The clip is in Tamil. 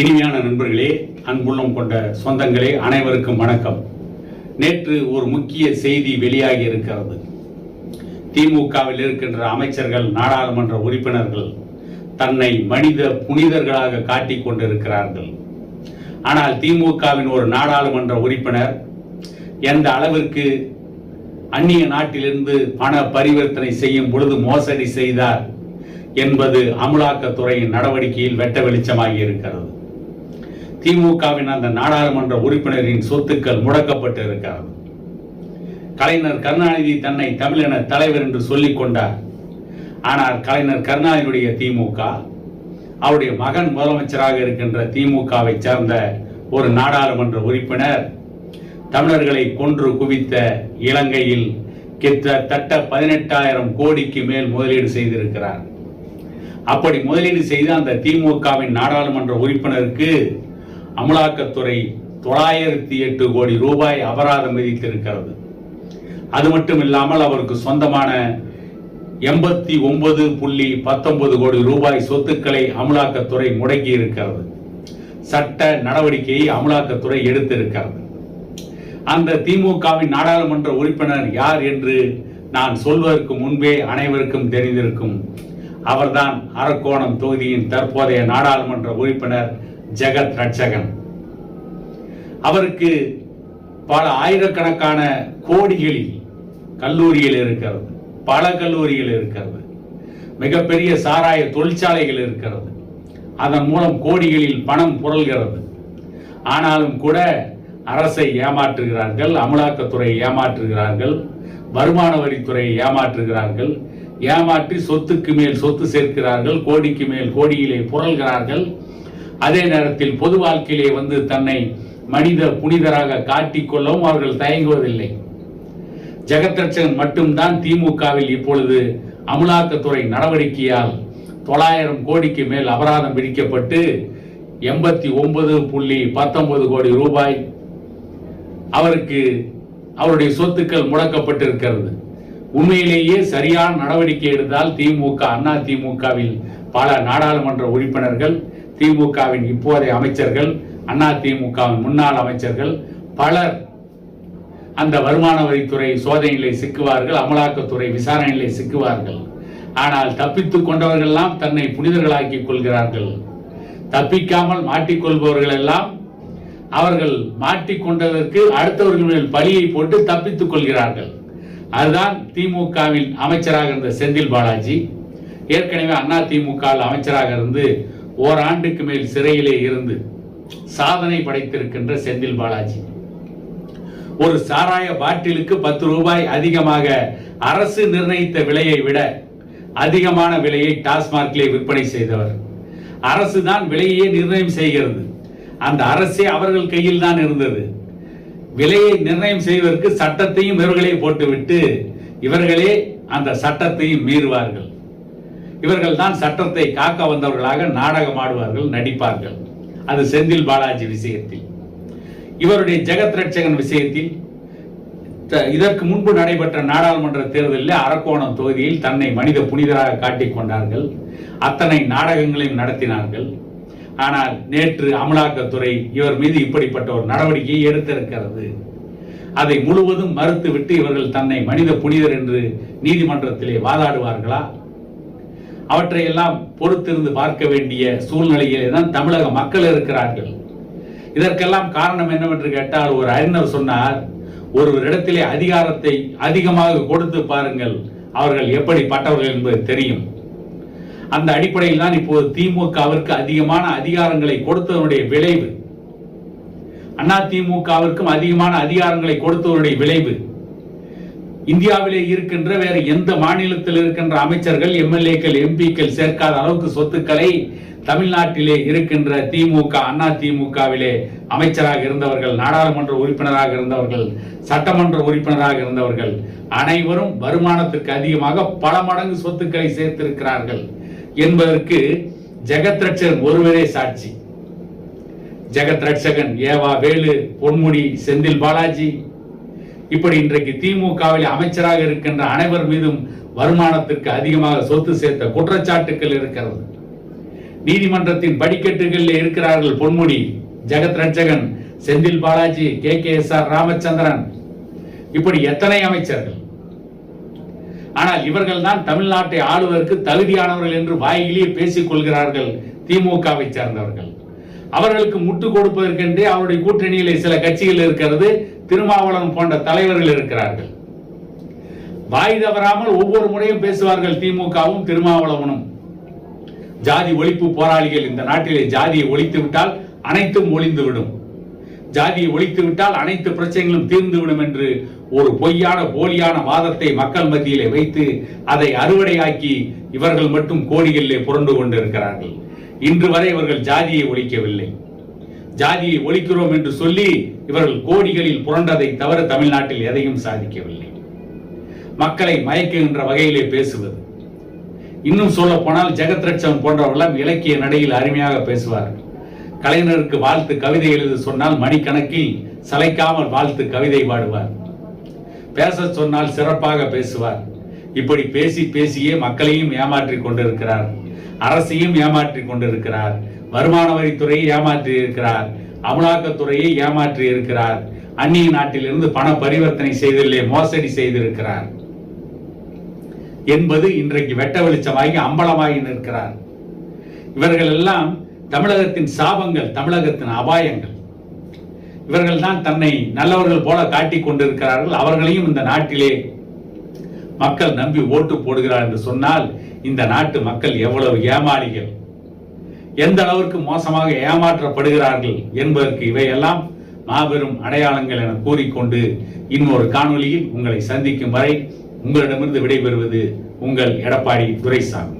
இனிமையான நண்பர்களே அன்புள்ளம் கொண்ட சொந்தங்களே அனைவருக்கும் வணக்கம். நேற்று ஒரு முக்கிய செய்தி வெளியாகி இருக்கிறது. திமுகவில் இருக்கின்ற அமைச்சர்கள் நாடாளுமன்ற உறுப்பினர்கள் தன்னை மனித புனிதர்களாக காட்டிக் கொண்டிருக்கிறார்கள். ஆனால் திமுகவின் ஒரு நாடாளுமன்ற உறுப்பினர் எந்த அளவிற்கு அந்நிய நாட்டிலிருந்து பண பரிவர்த்தனை செய்யும் பொழுது மோசடி செய்தார் என்பது அமலாக்கத்துறையின் நடவடிக்கையில் வெட்ட வெளிச்சமாகி இருக்கிறது. திமுகவின் அந்த நாடாளுமன்ற உறுப்பினரின் சொத்துக்கள் முடக்கப்பட்டு இருக்கிறது கலைஞர் கருணாநிதி தன்னை தமிழின தலைவர் என்று சொல்லிக் கொண்டார். ஆனால் கலைஞர் கருணாநிதியுடைய திமுக அவருடைய மகன் முதலமைச்சராக இருக்கின்ற திமுகவை சேர்ந்த ஒரு நாடாளுமன்ற உறுப்பினர் தமிழர்களை கொன்று குவித்த இலங்கையில் கிட்டத்தட்ட பதினெட்டாயிரம் கோடிக்கு மேல் முதலீடு செய்திருக்கிறார். அப்படி முதலீடு செய்த அந்த திமுகவின் நாடாளுமன்ற உறுப்பினருக்கு அமலாக்கத்துறை தொள்ளாயிரத்தி எட்டு கோடி ரூபாய் அபராதம் விதித்திருக்கிறது. அது மட்டும் இல்லாமல் அவருக்கு சொந்தமான எண்பத்தி ஒன்பது புள்ளி பத்தொன்பது கோடி ரூபாய் சொத்துக்களை அமலாக்கத்துறை முடக்கி இருக்கிறது சட்ட நடவடிக்கையை அமலாக்கத்துறை எடுத்திருக்கிறது. அந்த திமுகவின் நாடாளுமன்ற உறுப்பினர் யார் என்று நான் சொல்வதற்கு முன்பே அனைவருக்கும் தெரிந்திருக்கும் அவர்தான் அரக்கோணம் தொகுதியின் தற்போதைய நாடாளுமன்ற உறுப்பினர் ஜெகத் ரட்சகன். அவருக்கு பல ஆயிரக்கணக்கான கோடிகளில் கல்லூரிகள் இருக்கிறது. பல கல்லூரிகள் இருக்கிறது. மிகப்பெரிய சாராய தொழிற்சாலைகள் இருக்கிறது. அதன் மூலம் கோடிகளில் பணம் புரள்கிறது. ஆனாலும் கூட அரசை ஏமாற்றுகிறார்கள் அமலாக்கத்துறையை ஏமாற்றுகிறார்கள் வருமான வரித்துறையை ஏமாற்றுகிறார்கள் ஏமாற்றி சொத்துக்கு மேல் சொத்து சேர்க்கிறார்கள் கோடிக்கு மேல் கோடியிலே புரள்கிறார்கள். அதே நேரத்தில் பொது வாழ்க்கையிலே வந்து தன்னை மனித புனிதராக காட்டிக்கொள்ளவும் அவர்கள் தயங்குவதில்லை. ஜெகத்ரட்சகன் மட்டும்தான் திமுகவில் இப்பொழுது அமலாக்கத்துறை நடவடிக்கையால் தொள்ளாயிரம் கோடிக்கு மேல் அபராதம் விதிக்கப்பட்டு எண்பத்தி ஒன்பது புள்ளி பத்தொன்பது கோடி ரூபாய் அவருக்கு அவருடைய சொத்துக்கள் முடக்கப்பட்டிருக்கிறது. உண்மையிலேயே சரியான நடவடிக்கை எடுத்தால் திமுக அண்ணா திமுகவில் பல நாடாளுமன்ற உறுப்பினர்கள் திமுகவின் இப்போதைய அமைச்சர்கள் அண்ணா திமுகவின் முன்னாள் அமைச்சர்கள் பலர் அந்த வருமான வரித்துறை சோதனையிலே சிக்குவார்கள் அமலாக்கத்துறை விசாரணையிலே சிக்குவார்கள். ஆனால் தப்பித்துக் கொண்டவர்களெல்லாம் தன்னை புனிதர்களாக்கிக் கொள்கிறார்கள். தப்பிக்காமல் மாட்டிக்கொள்பவர்கள் எல்லாம் அவர்கள் மாட்டிக்கொண்டதற்கு அடுத்தவர்கள் மேல் பழியை போட்டு தப்பித்துக் கொள்கிறார்கள். அதுதான் திமுகவின் அமைச்சராக இருந்த செந்தில் பாலாஜி. ஏற்கனவே அண்ணா திமுக அமைச்சராக இருந்து ஓராண்டுக்கு மேல் சிறையிலே இருந்து சாதனை படைத்திருக்கின்ற செந்தில் பாலாஜி. ஒரு சாராய பாட்டிலுக்கு பத்து ரூபாய் அதிகமாக அரசு நிர்ணயித்த விலையை விட அதிகமான விலையை டாஸ்மார்க்கிலே விற்பனை செய்தவர். அரசு தான் விலையே நிர்ணயம் செய்கிறது. அந்த அரசே அவர்கள் கையில் தான் இருந்தது. விலையை நிர்ணயம் செய்வதற்கு சட்டத்தையும் இவர்களே போட்டுவிட்டு இவர்களே அந்த சட்டத்தையும் மீறுவார்கள். இவர்கள் தான் சட்டத்தை காக்க வந்தவர்களாக நாடகம் ஆடுவார்கள் நடிப்பார்கள். அது செந்தில் பாலாஜி விஷயத்தில். இவருடைய ஜெகத் ரட்சகன் விஷயத்தில் த- இதற்கு முன்பு நடைபெற்ற நாடாளுமன்ற தேர்தலில் அரக்கோணம் தொகுதியில் தன்னை மனித புனிதராக காட்டிக் கொண்டார்கள். அத்தனை நாடகங்களையும் நடத்தினார்கள். ஆனால் நேற்று அமலாக்கத்துறை இவர் மீது இப்படிப்பட்ட ஒரு நடவடிக்கையை எடுத்திருக்கிறது. அதை முழுவதும் மறுத்துவிட்டு இவர்கள் தன்னை மனித புனிதர் என்று நீதிமன்றத்திலே வாதாடுவார்களா? அவற்றையெல்லாம் பொறுத்திருந்து பார்க்க வேண்டிய சூழ்நிலையிலே தான் தமிழக மக்கள் இருக்கிறார்கள். இதற்கெல்லாம் காரணம் என்னவென்று கேட்டால் ஒரு அறிஞர் சொன்னார் ஒருவரிடத்திலே இடத்திலே அதிகாரத்தை அதிகமாக கொடுத்து பாருங்கள் அவர்கள் எப்படிப்பட்டவர்கள் என்பது தெரியும். அந்த அடிப்படையில் தான் இப்போது திமுகவிற்கு அதிகமான அதிகாரங்களை கொடுத்ததனுடைய விளைவு. அண்ணா திமுகவிற்கும் அதிகமான அதிகாரங்களை கொடுத்ததனுடைய விளைவு. இந்தியாவிலே இருக்கின்ற வேறு எந்த மாநிலத்தில் இருக்கின்ற அமைச்சர்கள் எம்எல்ஏக்கள் எம்பிக்கள் சேர்க்காத அளவுக்கு சொத்துக்களை தமிழ்நாட்டிலே இருக்கின்ற திமுக அண்ணா திமுகவிலே அமைச்சராக இருந்தவர்கள் நாடாளுமன்ற உறுப்பினராக இருந்தவர்கள் சட்டமன்ற உறுப்பினராக இருந்தவர்கள் அனைவரும் வருமானத்திற்கு அதிகமாக பல மடங்கு சொத்துக்களை சேர்த்திருக்கிறார்கள் என்பதற்கு ஜெகத் ரட்சகன் ஒருவரே சாட்சி. ஜெகத் ரட்சகன் ஏவா வேலு பொன்முடி செந்தில் பாலாஜி இப்படி இன்றைக்கு திமுகவில் அமைச்சராக இருக்கின்ற அனைவர் மீதும் வருமானத்திற்கு அதிகமாக சொத்து சேர்த்த குற்றச்சாட்டுகள் இருக்கிறது. நீதிமன்றத்தின் படிக்கட்டுகளில் இருக்கிறார்கள் Ponmudi Jagath Rakshakan Senthil Balaji K. K. S. R. Ramachandran. இப்படி எத்தனை அமைச்சர்கள்? ஆனால் இவர்கள் தான் தமிழ்நாட்டை ஆளுவதற்கு தகுதியானவர்கள் என்று வாயிலேயே பேசிக் கொள்கிறார்கள் திமுகவை சேர்ந்தவர்கள். அவர்களுக்கு முட்டு கொடுப்பதற்கென்றே அவருடைய கூட்டணியிலே சில கட்சிகள் இருக்கிறது. திருமாவளவன் போன்ற தலைவர்கள் இருக்கிறார்கள். வாய் தவறாமல் ஒவ்வொரு முறையும் பேசுவார்கள் திமுகவும் திருமாவளவனும். ஜாதி ஒழிப்பு போராளிகள் இந்த நாட்டிலே ஜாதியை ஒழித்து விட்டால் அனைத்தும் ஒளிந்துவிடும் ஜாதியை ஒழித்து விட்டால் அனைத்து பிரச்சனைகளும் தீர்ந்துவிடும் என்று ஒரு பொய்யான போலியான வாதத்தை மக்கள் மத்தியிலே வைத்து அதை அறுவடையாக்கி இவர்கள் மட்டும் கோடிகளிலே புரண்டு கொண்டிருக்கிறார்கள். இன்று வரை இவர்கள் ஜாதியை ஒழிக்கவில்லை. ஜாதியை ஒழிக்கிறோம் என்று சொல்லி இவர்கள் கோடிகளில் புரண்டதை தவிர தமிழ்நாட்டில் எதையும் சாதிக்கவில்லை. மக்களை மயக்குகின்ற வகையிலே பேசுவது. இன்னும் சொல்ல போனால் ஜெகத் ரட்சம் போன்றவர்களாம் இலக்கிய நடையில் அருமையாக பேசுவார்கள் கலைஞருக்கு வாழ்த்து கவிதை எழுத சொன்னால் மணிக்கணக்கில் சளைக்காமல் வாழ்த்து கவிதை பாடுவார். பேச சொன்னால் சிறப்பாக பேசுவார். இப்படி பேசி பேசியே மக்களையும் ஏமாற்றிக் கொண்டிருக்கிறார். அரசையும் ஏமாற்றிக் கொண்டிருக்கிறார். வருமான வரித்துறையை ஏமாற்றி இருக்கிறார் அமலாக்கத்துறையை ஏமாற்றி இருக்கிறார். அந்நிய நாட்டிலிருந்து பண பரிவர்த்தனை செய்தில்லை மோசடி செய்திருக்கிறார். என்பது இன்றைக்கு வெட்ட வெளிச்சமாகி அம்பலமாகி நிற்கிறார். இவர்கள் எல்லாம் தமிழகத்தின் சாபங்கள் தமிழகத்தின் அபாயங்கள். இவர்கள் தான் தன்னை நல்லவர்கள் போல காட்டிக் கொண்டிருக்கிறார்கள். அவர்களையும் இந்த நாட்டிலே மக்கள் நம்பி ஓட்டு போடுகிறார் என்று சொன்னால் இந்த நாட்டு மக்கள் எவ்வளவு ஏமாளிகள். எந்த அளவிற்கு மோசமாக ஏமாற்றப்படுகிறார்கள் என்பதற்கு இவையெல்லாம் மாபெரும் அடையாளங்கள் என கூறிக்கொண்டு இன்னொரு காணொளியில் உங்களை சந்திக்கும் வரை உங்களிடமிருந்து விடைபெறுவது உங்கள் எடப்பாடி துரைசாமி.